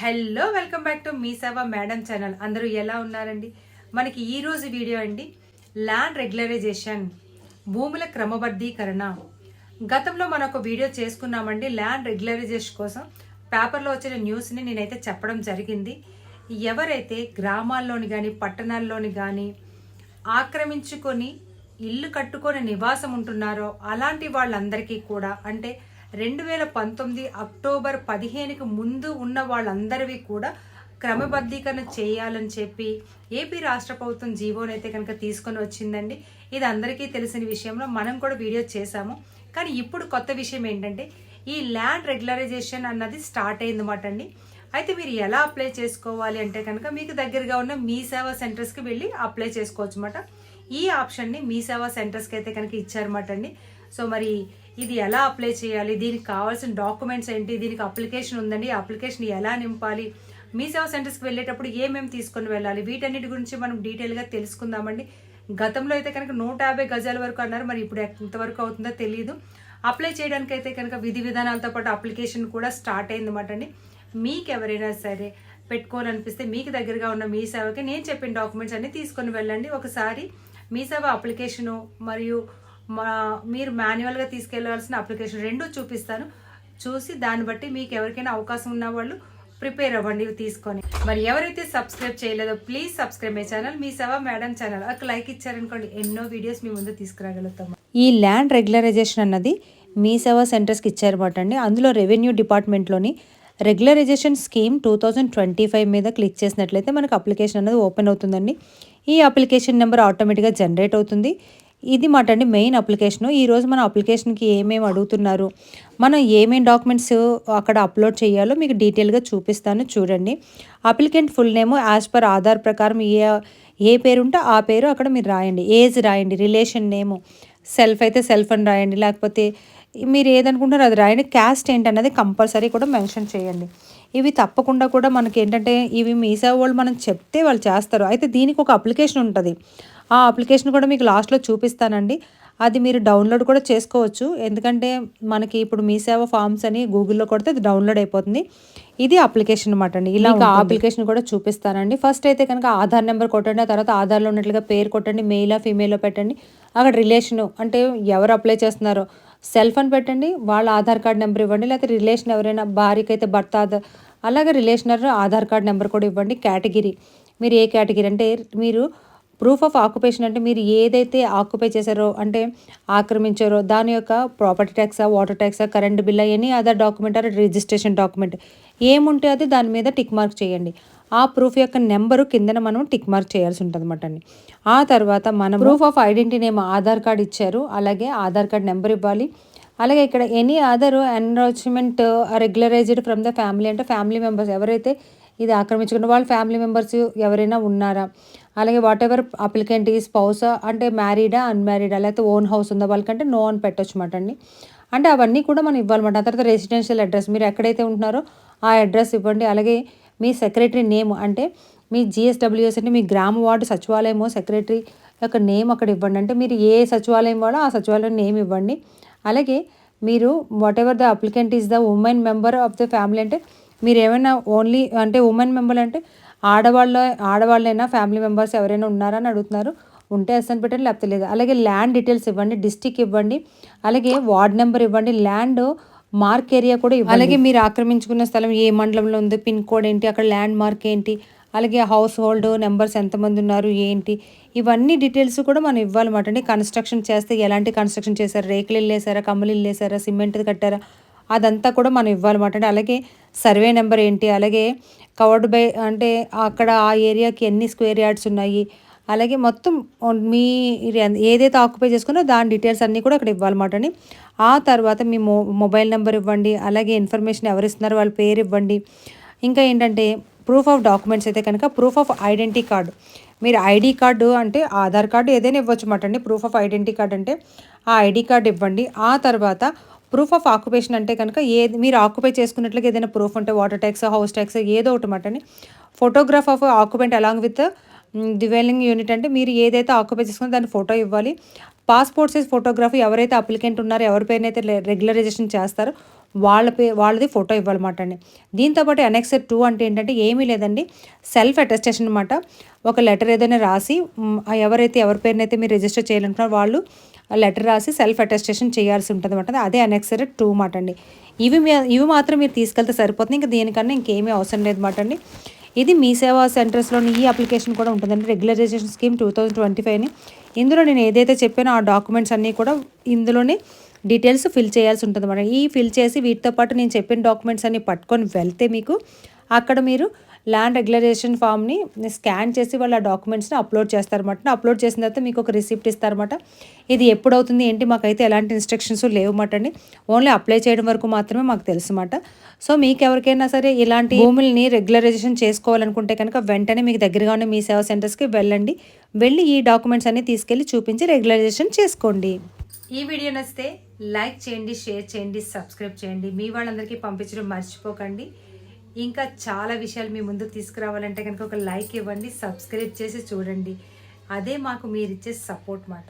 Hello welcome back to Mee Seva madam channel. అందరూ ఎలా ఉన్నారండి? మనకి ఈరోజు వీడియో అండి ల్యాండ్ రెగ్యులరైజేషన్ భూముల క్రమబద్ధీకరణ. గతంలో మనం ఒక వీడియో చేసుకున్నామండి ల్యాండ్ రెగ్యులరైజేషన్ కోసం. పేపర్లో వచ్చిన న్యూస్ని నేనైతే చెప్పడం జరిగింది. ఎవరైతే గ్రామాల్లోని కానీ పట్టణాల్లోని కానీ ఆక్రమించుకొని ఇల్లు కట్టుకొని నివాసం ఉంటున్నారో అలాంటి వాళ్ళందరికీ కూడా అంటే రెండు వేల పంతొమ్మిది అక్టోబర్ పదిహేనుకి ముందు ఉన్న వాళ్ళందరివి కూడా క్రమబద్ధీకరణ చేయాలని చెప్పి ఏపీ రాష్ట్ర ప్రభుత్వం జీవోనైతే అయితే కనుక తీసుకొని వచ్చిందండి. ఇది అందరికీ తెలిసిన విషయంలో మనం కూడా వీడియో చేశాము. కానీ ఇప్పుడు కొత్త విషయం ఏంటంటే ఈ ల్యాండ్ రెగ్యులరైజేషన్ అన్నది స్టార్ట్ అయిందన్నమాట అండి. అయితే మీరు ఎలా అప్లై చేసుకోవాలి అంటే కనుక మీకు దగ్గరగా ఉన్న మీ సేవా సెంటర్స్కి వెళ్ళి అప్లై చేసుకోవచ్చు అనమాట ఈ ఆప్షన్ని మీ సేవా సెంటర్స్కి అయితే కనుక ఇచ్చారన్నమాట అండి. సో మరి ఇది ఎలా అప్లై చేయాలి? దీనికి కావాల్సిన డాక్యుమెంట్స్ ఏంటి? దీనికి అప్లికేషన్ ఉందండి. అప్లికేషన్ ఎలా నింపాలి? మీ సేవా సెంటర్స్కి వెళ్ళేటప్పుడు ఏమేమి తీసుకొని వెళ్ళాలి? వీటన్నిటి గురించి మనం డీటెయిల్గా తెలుసుకుందామండి. గతంలో అయితే కనుక నూట యాభై గజాల వరకు అన్నారు. మరి ఇప్పుడు ఎంతవరకు అవుతుందో తెలియదు అప్లై చేయడానికి అయితే కనుక విధి విధానాలతో పాటు అప్లికేషన్ కూడా స్టార్ట్ అయిందన్నమాట అండి. మీకు ఎవరైనా సరే పెట్టుకోవాలనిపిస్తే మీకు దగ్గరగా ఉన్న మీ సేవకి నేను చెప్పిన డాక్యుమెంట్స్ అన్ని తీసుకొని వెళ్ళండి. ఒకసారి మీ సేవ అప్లికేషను మరియు మా మీరు మాన్యువల్గా తీసుకెళ్ళవలసిన అప్లికేషన్ రెండు చూపిస్తాను. చూసి దాన్ని బట్టి మీకు ఎవరికైనా అవకాశం ఉన్న వాళ్ళు ప్రిపేర్ అవ్వండి ఇవి తీసుకొని. మరి ఎవరైతే సబ్స్క్రైబ్ చేయలేదో please subscribe my channel Mee Seva madam channel ఒక లైక్ ఇచ్చారనుకోండి ఎన్నో వీడియోస్ మీ ముందు తీసుకురాగలుగుతాము ఈ ల్యాండ్ రెగ్యులరైజేషన్ అన్నది మీ సేవా సెంటర్స్కి ఇచ్చారన్నమాట అండి అందులో revenue డిపార్ట్మెంట్లోని regularization scheme two thousand twenty five మీద క్లిక్ చేసినట్లయితే మనకు అప్లికేషన్ అనేది ఓపెన్ అవుతుందండి. ఈ అప్లికేషన్ నెంబర్ ఆటోమేటిక్గా జనరేట్ అవుతుంది. ఇది మాట అండి మెయిన్ అప్లికేషన్. ఈరోజు మన అప్లికేషన్కి ఏమేమి అడుగుతున్నారు? మనం ఏమేమి డాక్యుమెంట్స్ అక్కడ అప్లోడ్ చేయాలో మీకు డీటెయిల్గా చూపిస్తాను చూడండి. Applicant full name as per Aadhaar ప్రకారం ఏ ఏ పేరు ఉంటే ఆ పేరు అక్కడ మీరు రాయండి. ఏజ్ రాయండి రిలేషన్ నేము సెల్ఫ్ అయితే సెల్ఫ్ అని రాయండి. లేకపోతే మీరు ఏదనుకుంటారో అది రాయండి. క్యాస్ట్ ఏంటన్నది కంపల్సరీ కూడా మెన్షన్ చేయండి. ఇవి తప్పకుండా కూడా మనకి ఏంటంటే ఇవి మీసా వాళ్ళు మనం చెప్తే వాళ్ళు చేస్తారు. అయితే దీనికి ఒక అప్లికేషన్ ఉంటుంది. ఆ అప్లికేషన్ కూడా మీకు లాస్ట్లో చూపిస్తానండి. అది మీరు డౌన్లోడ్ కూడా చేసుకోవచ్చు. ఎందుకంటే మనకి ఇప్పుడు మీ సేవ ఫామ్స్ అని గూగుల్లో కొడితే అది డౌన్లోడ్ అయిపోతుంది. ఇది అప్లికేషన్ అనమాట అండి. ఇలా ఆ అప్లికేషన్ కూడా చూపిస్తానండి. ఫస్ట్ అయితే కనుక ఆధార్ నెంబర్ కొట్టండి. ఆ తర్వాత ఆధార్లో ఉన్నట్లుగా పేరు కొట్టండి. మెయిలా ఫీమేలో పెట్టండి. అక్కడ రిలేషను అంటే ఎవరు అప్లై చేస్తున్నారో సెల్ఫ్ అని పెట్టండి వాళ్ళ ఆధార్ కార్డ్ నెంబర్ ఇవ్వండి లేకపోతే రిలేషన్ ఎవరైనా భార్యకైతే భర్త ఆధార్ అలాగే రిలేషనర్ ఆధార్ కార్డ్ నెంబర్ కూడా ఇవ్వండి కేటగిరీ. మీరు ఏ కేటగిరీ అంటే మీరు ప్రూఫ్ ఆఫ్ ఆక్యుపేషన్ అంటే మీరు ఏదైతే ఆక్యుపై చేశారో అంటే ఆక్రమించారో దాని యొక్క ప్రాపర్టీ ట్యాక్సా water ట్యాక్సా current bill any other document or registration document ఏముంటే అది దాని మీద టిక్ మార్క్ చేయండి. ఆ ప్రూఫ్ యొక్క నెంబరు కిందన మనం టిక్ మార్క్ చేయాల్సి ఉంటుంది అనమాట అండి. ఆ తర్వాత మనం proof of identity name Aadhaar card ఇచ్చారు. అలాగే ఆధార్ కార్డ్ నెంబర్ ఇవ్వాలి. అలాగే ఇక్కడ any other encroachment regularized from the family అంటే ఫ్యామిలీ మెంబర్స్ ఎవరైతే ఇది ఆక్రమించుకున్న వాళ్ళ ఫ్యామిలీ మెంబర్స్ ఎవరైనా ఉన్నారా? అలాగే వాట్ ఎవర్ అప్లికెంట్ ఈ స్పౌస్ అంటే మ్యారీడా అన్మ్యారీడా లేకపోతే ఓన్ హౌస్ ఉందా వాళ్ళకంటే నో అని పెట్టొచ్చు మాట అండి. అంటే అవన్నీ కూడా మనం ఇవ్వాలన్నమాట. ఆ తర్వాత రెసిడెన్షియల్ అడ్రస్ మీరు ఎక్కడైతే ఉంటున్నారో ఆ అడ్రస్ ఇవ్వండి. అలాగే మీ సెక్రటరీ నేమ్ అంటే మీ జిఎస్డబ్ల్యూఎస్ అంటే మీ గ్రామ వార్డు సచివాలయమో సెక్రటరీ యొక్క నేమ్ అక్కడ ఇవ్వండి. అంటే మీరు ఏ సచివాలయం వాడో ఆ సచివాలయం నేమ్ ఇవ్వండి. అలాగే మీరు whatever the applicant is the women member of the family అంటే మీరు ఏమైనా ఓన్లీ అంటే ఉమెన్ మెంబర్ అంటే ఆడవాళ్ళ ఆడవాళ్ళైనా ఫ్యామిలీ మెంబర్స్ ఎవరైనా ఉన్నారని అడుగుతున్నారు. ఉంటే అసలు పెట్టండి లేకపోతే లేదు. అలాగే ల్యాండ్ డీటెయిల్స్ ఇవ్వండి డిస్టిక్ ఇవ్వండి. అలాగే వార్డ్ నెంబర్ ఇవ్వండి. ల్యాండ్ మార్క్ ఏరియా కూడా అలాగే మీరు ఆక్రమించుకున్న స్థలం ఏ మండలంలో ఉంది పిన్ కోడ్ ఏంటి అక్కడ ల్యాండ్ మార్క్ ఏంటి అలాగే హౌస్ హోల్డ్ నెంబర్స్ ఎంతమంది ఉన్నారు ఏంటి ఇవన్నీ డీటెయిల్స్ కూడా మనం ఇవ్వాలన్నమాట అండి. కన్స్ట్రక్షన్ చేస్తే ఎలాంటి కన్స్ట్రక్షన్ చేశారు రేకులు ఇల్లేసారా కమ్మలు ఇల్లేసారా సిమెంట్ కట్టారా అదంతా కూడా మనం ఇవ్వాలన్నమాట అండి. అలాగే సర్వే నెంబర్ ఏంటి అలాగే కవర్డ్ బై అంటే అక్కడ ఆ ఏరియాకి ఎన్ని స్క్వేర్ యార్డ్స్ ఉన్నాయి అలాగే మొత్తం మీ ఏదైతే ఆక్యుపై చేసుకున్నో దాని డీటెయిల్స్ అన్నీ కూడా అక్కడ ఇవ్వాలన్నమాట అండి. ఆ తర్వాత మీ మొ మొబైల్ నెంబర్ ఇవ్వండి అలాగే ఇన్ఫర్మేషన్ ఎవరు ఇస్తున్నారు వాళ్ళ పేరు ఇవ్వండి. ఇంకా ఏంటంటే ప్రూఫ్ ఆఫ్ డాక్యుమెంట్స్ అయితే కనుక ప్రూఫ్ ఆఫ్ ఐడెంటిటీ కార్డు మీరు ఐడి కార్డు అంటే ఆధార్ కార్డు ఏదైనా ఇవ్వచ్చు మాట అండి. ప్రూఫ్ ఆఫ్ ఐడెంటిటీ కార్డు అంటే ఆ ఐడి కార్డు ఇవ్వండి. ఆ తర్వాత ప్రూఫ్ ఆఫ్ ఆక్యుపేషన్ అంటే కనుక ఏది మీరు ఆక్యుపై చేసుకున్నట్లుగా ఏదైనా ప్రూఫ్ ఉంటే వాటర్ ట్యాక్స్ హౌస్ ట్యాక్స్ ఏదో ఒకటి మాట అండి. Photograph of occupant along with dwelling unit అంటే మీరు ఏదైతే ఆక్యుపై చేసుకున్నా దాని ఫోటో ఇవ్వాలి. పాస్పోర్ట్ సైజ్ ఫోటోగ్రఫీ ఎవరైతే అప్లికెంట్ ఉన్నారో ఎవరి పేరునైతే రెగ్యులరైజేషన్ చేస్తారో వాళ్ళ పే వాళ్ళది ఫోటో ఇవ్వాలన్నమాట అండి. దీంతోపాటు అనెక్సర్ టూ అంటే ఏంటంటే ఏమీ లేదండి. సెల్ఫ్ అటెస్టేషన్ అనమాట ఒక లెటర్ ఏదైనా రాసి ఎవరైతే ఎవరి పేరునైతే మీరు రిజిస్టర్ చేయాలనుకున్నారో వాళ్ళు ఆ లెటర్ రాసి సెల్ఫ్ అటెస్టేషన్ చేయాల్సి ఉంటుంది అనమాట అదే అనెక్సర్ టూ మాట అండి. ఇవి మీ ఇవి మాత్రం మీరు తీసుకెళ్తే సరిపోతుంది. ఇంకా దీనికన్నా ఇంకేమీ అవసరం లేదు మాట అండి. ఇది మీ సేవా సెంటర్స్లోని ఈ అప్లికేషన్ కూడా ఉంటుందండి regularization scheme two thousand twenty ఫైవ్ని ఇందులో నేను ఏదైతే చెప్పానో ఆ డాక్యుమెంట్స్ అన్నీ కూడా ఇందులోనే డీటెయిల్స్ ఫిల్ చేయాల్సి ఉంటుంది అన్నమాట ఈ ఫిల్ చేసి వీటితో పాటు నేను చెప్పిన డాక్యుమెంట్స్ అన్ని పట్టుకొని వెళ్తే మీకు అక్కడ మీరు ల్యాండ్ రెగ్యులరైజేషన్ ఫామ్ని స్కాన్ చేసి వాళ్ళ డాక్యుమెంట్స్ని అప్లోడ్ చేస్తారన్నమాట. అప్లోడ్ చేసిన తర్వాత మీకు ఒక రిసిప్ట్ ఇస్తారన్నమాట. ఇది ఎప్పుడు అవుతుంది ఏంటి మాకైతే ఎలాంటి ఇన్స్ట్రక్షన్స్ లేవన్నమాట అండి ఓన్లీ అప్లై చేయడం వరకు మాత్రమే మాకు తెలుసు అన్నమాట సో మీకు ఎవరికైనా సరే ఇలాంటి భూముల్ని రెగ్యులరైజేషన్ చేసుకోవాలనుకుంటే కనుక వెంటనే మీకు దగ్గరగా ఉన్న మీ సేవా సెంటర్స్కి వెళ్ళండి. వెళ్ళి ఈ డాక్యుమెంట్స్ అన్ని తీసుకెళ్ళి చూపించి రెగ్యులరైజేషన్ చేసుకోండి. ఈ వీడియో నచ్చితే లైక్ చేయండి షేర్ చేయండి సబ్స్క్రైబ్ చేయండి. మీ వాళ్ళందరికీ పంపించడం మర్చిపోకండి. ఇంకా చాలా విషయాలు మీ ముందుకు తీసుకురావాలంటే కనుక ఒక లైక్ ఇవ్వండి సబ్స్క్రైబ్ చేసి చూడండి. అదే మాకు మీరు ఇచ్చే సపోర్ట్ మాట.